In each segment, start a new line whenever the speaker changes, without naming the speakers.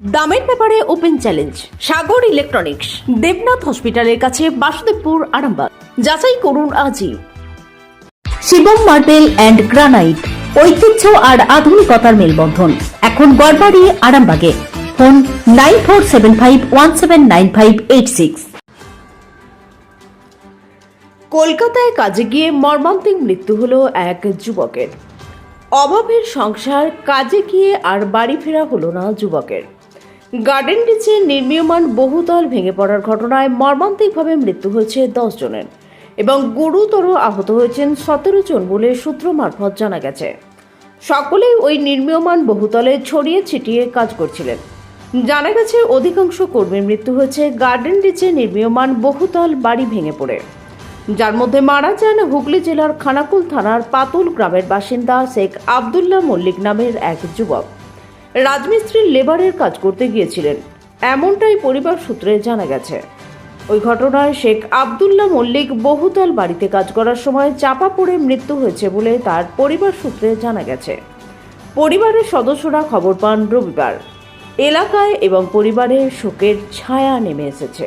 দামের ব্যাপারে open challenge, Sagar electronics, Debnath হসপিটালের কাছে বাসুদেবপুর, আরামবাগ। যাচাই করুন আজই। শিবম মার্বেল অ্যান্ড গ্রানাইট, ঐতিহ্য আর আধুনিকতার মেলবন্ধন। এখন গড়বাড়ি, আরামবাগে। Phone nine four seven five one seven nine five eight six. কলকাতায় কাজে গিয়ে মর্মান্তিক মৃত্যু হলো এক যুবকের। অভাবের সংসার, কাজে গিয়ে আর বাড়ি ফেরা হলো না যুবকের। গার্ডেন রিচে নির্মীয়মান বহুতল ভেঙে পড়ার ঘটনায় মর্মান্তিকভাবে মৃত্যু হয়েছে দশ জনের এবং গুরুতর আহত হয়েছেন সতেরো জন বলে সূত্র মারফত জানা গেছে। সকলেই ওই নির্মীয়মান বহুতলে ছড়িয়ে ছিটিয়ে কাজ করছিলেন। জানা গেছে, অধিকাংশ কর্মীর মৃত্যু হয়েছে গার্ডেন রিচে নির্মীয়মান বহুতল বাড়ি ভেঙে পড়ে। যার মধ্যে মারা যান হুগলি জেলার খানাকুল থানার পাতুল গ্রামের বাসিন্দা শেখ আবদুল্লাহ মল্লিক নামের এক যুবক। রাজমিস্ত্রির লেবারের কাজ করতে গিয়েছিলেন। এমনটাই পরিবার সূত্রে জানা গেছে। ওই ঘটনায় শেখ আবদুল্লাহ মল্লিক বহুতল বাড়িতে কাজ করার সময় চাপা পড়ে মৃত্যু হয়েছে বলে তার পরিবার সূত্রে জানা গেছে। পরিবারের সদস্যরা খবর পান রবিবার। এলাকায় এবং পরিবারের শোকের ছায়া নেমে এসেছে।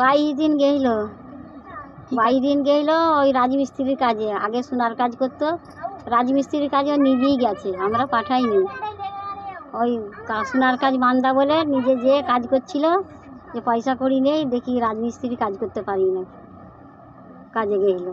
বাইশ দিন গেছিল বাইশ দিন গেছিল ওই রাজমিস্ত্রির কাজে। আগে সোনার কাজ করতো। রাজমিস্ত্রির কাজে নিজেই গেছে। আমরা পাঠাইনি। ওই সোনার কাজ মান্দা বলে নিজে যে কাজ করছিল যে পয়সা করি নেই দেখি রাজমিস্ত্রি কাজ করতে পারি না। কাজে গেছিল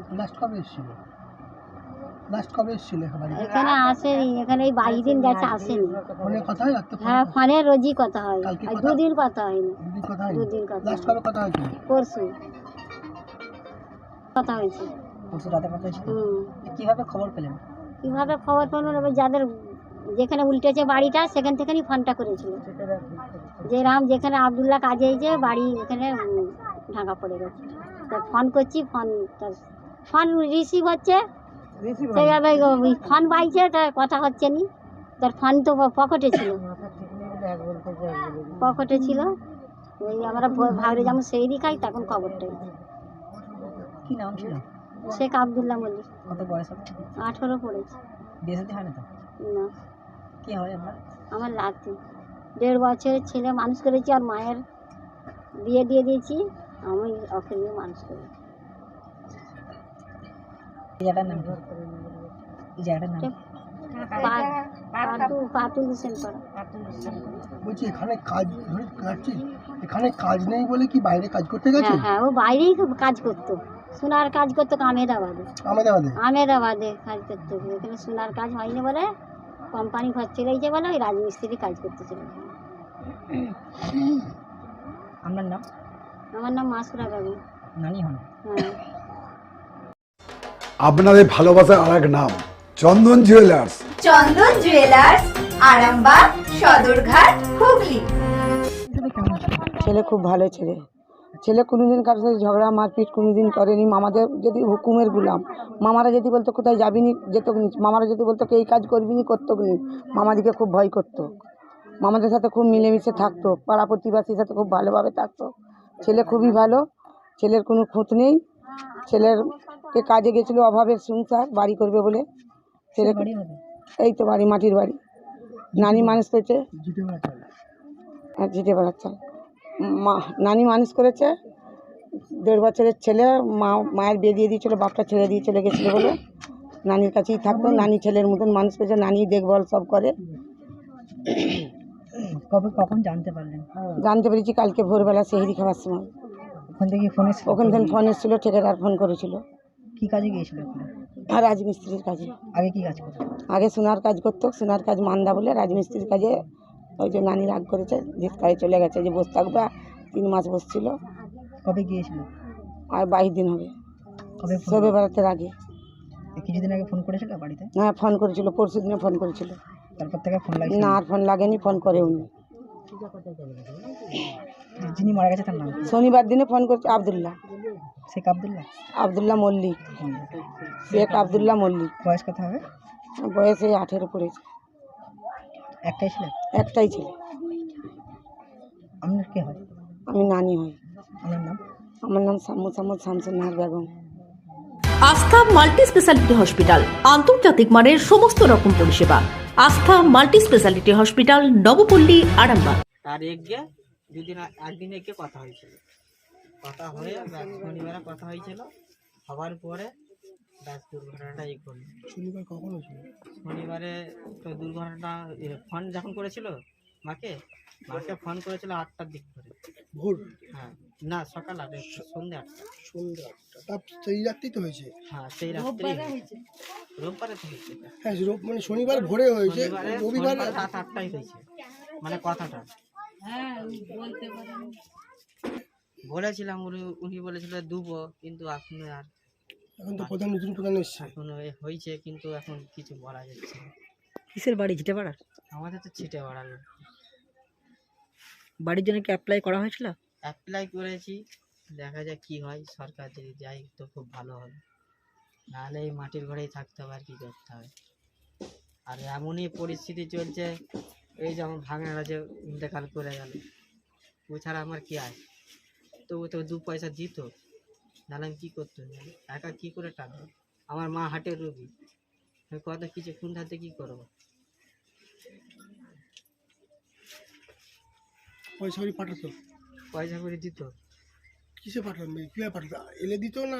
লাস্ট কবে এসেছিল এখানে
এখানে আসেনি এখানে এই বাইশ দিন গেছে আসেনি।
ফোনে কথা হয়
হ্যাঁ ফোনে রোজই কথা হয়। আর
কথা-
দুদিন কথা হয়নি।
দুদিন কথা
দুদিন কথা
লাস্ট কবে কথা হয়েছিল?
পরশু। কথা হয়েছে।
পরশু রাতে কথা হয়েছিল?
হুম।
কীভাবে খবর পেলেন?
কীভাবে খবর পেলেন? এবার যাদের যেখানে উল্টেছে বাড়িটা সেখান থেকেই ফোনটা করেছিল। যে রাম যেখানে আবদুল্লাহ কাজে হয়েছে বাড়ি এখানে ঢাকা পড়ে গেছে। তা ফোন করছি ফোন ফোন রিসিভ হচ্ছে সেইভাবে ওই ফোন বাইছে তা কথা হচ্ছে নি। তার ফোন তো পকেটে ছিল। পকেটে ছিল। ওই আমরা ভ- ভাবরে যেমন সেই দিকাই তখন খবরটা।
কি নাম ছিল?
শেখ আবদুল্লাহ মল্লিক।
কত বয়স
আঠেরো পড়েছে।
বিয়ে হয় না তো?
না।
কি হয় আপনার?
আমার লাগছে দেড় বছরের ছেলে মানুষ করেছি আর মায়ের বিয়ে দিয়ে দিয়েছি। আমি ওকে নিয়ে মানুষ করেছি।
জায়গাটার নাম এই জায়গাটার নাম
পা- পাটু পাটুল হোসেন পাড়া
বলছি এখানে কাজ ধরে কাটছি। এখানে কাজ নেই বলে কি বাইরে কাজ করতে গেছে?
হ্যাঁ হ্যাঁ ও বাইরেই খুব কাজ করতো। সোনার কাজ করতো আমেদাবাদে
আহমেদাবাদে।
আমেদাবাদে কাজ করতো। এখানে সোনার কাজ হয়নি বলে কোম্পানি ঘর চলে গেছে বলে ওই রাজমিস্ত্রি কাজ করতে চলে।
আপনার নাম?
আমার নাম মাসুরা বেগম।
নানি হন।
হ্যাঁ।
আপনাদের ভালোবাসার আর এক নাম চন্দন জুয়েলার্স
চন্দন জুয়েলার্স আরামবাগ সদরঘাট হুগলি।
ছেলে খুব ভালো ছেলে। ছেলে কোনোদিন কারোর সাথে ঝগড়া মারপিট কোনোদিন করেনি। মামাদের যদি হুকুমের গুলাম মামারা যদি বলতো কোথায় যাবি নি যেত নি মামারা যদি বলতো এই কাজ করবি নি করতো নি মামাদিকে খুব ভয় করতো। মামাদের সাথে খুব মিলেমিশে থাকতো পাড়া প্রতিবাসীর সাথে খুব ভালোভাবে থাকতো। ছেলে খুবই ভালো ছেলের কোনো খুঁত নেই ছেলের কে কাজে গেছিল অভাবের সংসার বাড়ি করবে বলে। ছেলে এই তো বাড়ি মাটির বাড়ি। নানি মানুষ করেছে। আর জিটে বেড়াচ্ছে। মা নানি মানুষ করেছে। দেড় বছরের ছেলে মা মায়ের বিয়ে দিয়ে দিয়েছিলো বাপটা ছেড়ে দিয়ে চলে গেছিল বলে। নানির কাছেই থাকতো। নানি ছেলের মতন মানুষ করেছে নানি দেখভাল সব করে।
কবে কখন জানতে পারলেন?
জানতে পেরেছি কালকে ভোরবেলা সেহরি খাওয়ার সময়।
ওখান থেকে ফোন এসেছিল?
ওখান থেকে ফোন এসেছিল ঠিকাদার ফোন করেছিল।
কি কাজে গিয়েছিল
আর রাজমিস্ত্রির কাজে।
আগে কি কাজ করতো
আগে সোনার কাজ করতো সোনার কাজ মান্দা বলে রাজমিস্ত্রির কাজে ওই যে নানি রাগ করেছে কাজে চলে গেছে যে বসে থাকবে তিন মাস বসছিল।
কবে গিয়েছিল?
আর বাইশ দিন হবে।
কবে ফোন
সবে বেড়াতে আগে।
কিছুদিন আগে ফোন করেছিল বাড়িতে?
হ্যাঁ ফোন করেছিল পরশু দিনে ফোন করেছিল।
তারপর থেকে ফোন লাগছে
না আর ফোন লাগেনি ফোন করে উনি
যিনি মারা গেছে তার নাম
শনিবার দিনে ফোন করছে আবদুল্লাহ।
শেখ আবদুল্লাহ?
আবদুল্লাহ মল্লিক। শেখ আবদুল্লাহ মল্লিক।
বয়স কত হবে?
বয়সে আঠেরো পড়েছে
একটাই ছিলেন
একটাই ছেলে।
আপনার কে হয়?
আমি নানি হই।
আপনার নাম?
আমার নাম মোসাম্মদ শামসুন নাহার বেগম।
আস্থা মাল্টি স্পেশালিটি হসপিটাল আন্তর্জাতিক মানের সমস্ত রকম পরিষেবা। Astha multi speciality hospital Nabapalli Arambagh.
তার দুদিন একদিন এগে কথা হয়েছিল। কথা হয়ে ব্যাস শনিবারে কথা হয়েছিল। হওয়ার পরে ব্যাস দুর্ঘটনাটা এই করল।
শনিবার কখন হয়েছিল?
শনিবারে তো দুর্ঘটনাটা ফোন যখন করেছিল মাকে মাকে ফোন করেছিল আটটার দিক করে।
ভোর?
হ্যাঁ। না সকাল আটে সন্ধ্যে আটটা।
সন্ধ্যা আটটা। তার সেই রাত্রেই তো হয়েছে।
হ্যাঁ সেই রাত্রি রোববারে তো হয়েছে।
হ্যাঁ রোব- মানে শনিবার ভোরে হয়েছে। রবিবার
রাত আটটায় হয়েছে। মানে কথাটা। বলেছিলাম উনি উনি বলেছিল দুবো কিন্তু এখন আর
এখন তো প্রধান নতুন প্রধান এসছে।
এখন এ হয়েছে কিন্তু এখন কিছু বলা যাচ্ছে না।
কিসের বাড়ি? ছিটে পাড়ার
আমাদের তো ছিটে বাড়ালো
বাড়ির জন্য কি অ্যাপ্লাই করা হয়েছিল?
অ্যাপ্লাই করেছি দেখা যাক কি হয় সরকার যদি যাই তো খুব ভালো হবে। নাহলে এই মাটির ঘরেই থাকতে হবে আর কি করতে হবে। আর এমনই পরিস্থিতি চলছে এই যেমন ভাঙারা যে ইন্তেকাল করে গেল। ও ছাড়া আমার কি আছে তো ও তো দু পয়সা দিত। নাহলে আমি কী করতে? একা কী করে টানবো? আমার মা হাটের রোগী। আমি কত কিছু কোন হাতে কী করব?
পয়সা করে পাঠাতো?
পয়সা করে দিত।
কিসে পাঠাতাম কীভাবে পাঠাতো? এলে দিত না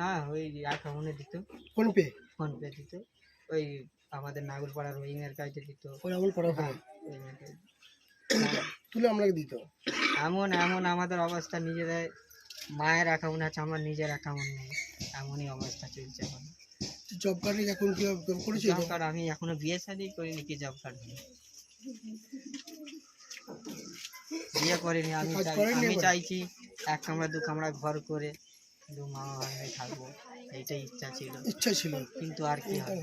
না ওই অ্যাকাউন্টে দিত।
ফোন পে
ফোন পে দিত। ওই আমাদের নাগরপাড়ার ওইংয়ের কাছে দিত।
ওই আমল পড়া
হ্যাঁ, কাছে।
তুলে আপনাকে দিত।
এমন এমন আমাদের অবস্থা নিজেদের মায়ের অ্যাকাউন্ট আছে আমার নিজের অ্যাকাউন্ট নেই। এমনই অবস্থা চলছে এখন।
জব কার্ডে এখন কি করেছে?
জব কার্ড আমি এখনও বিয়ে শাদি করিনি কি জব কার্ড বিয়ে করিনি আমি
কাজ
আমি চাইছি এক কামরা দু কামরা ঘর করে দু মামা ভাই থাকব এইটাই ইচ্ছা ছিল।
ইচ্ছা ছিল।
কিন্তু আর কি হবে।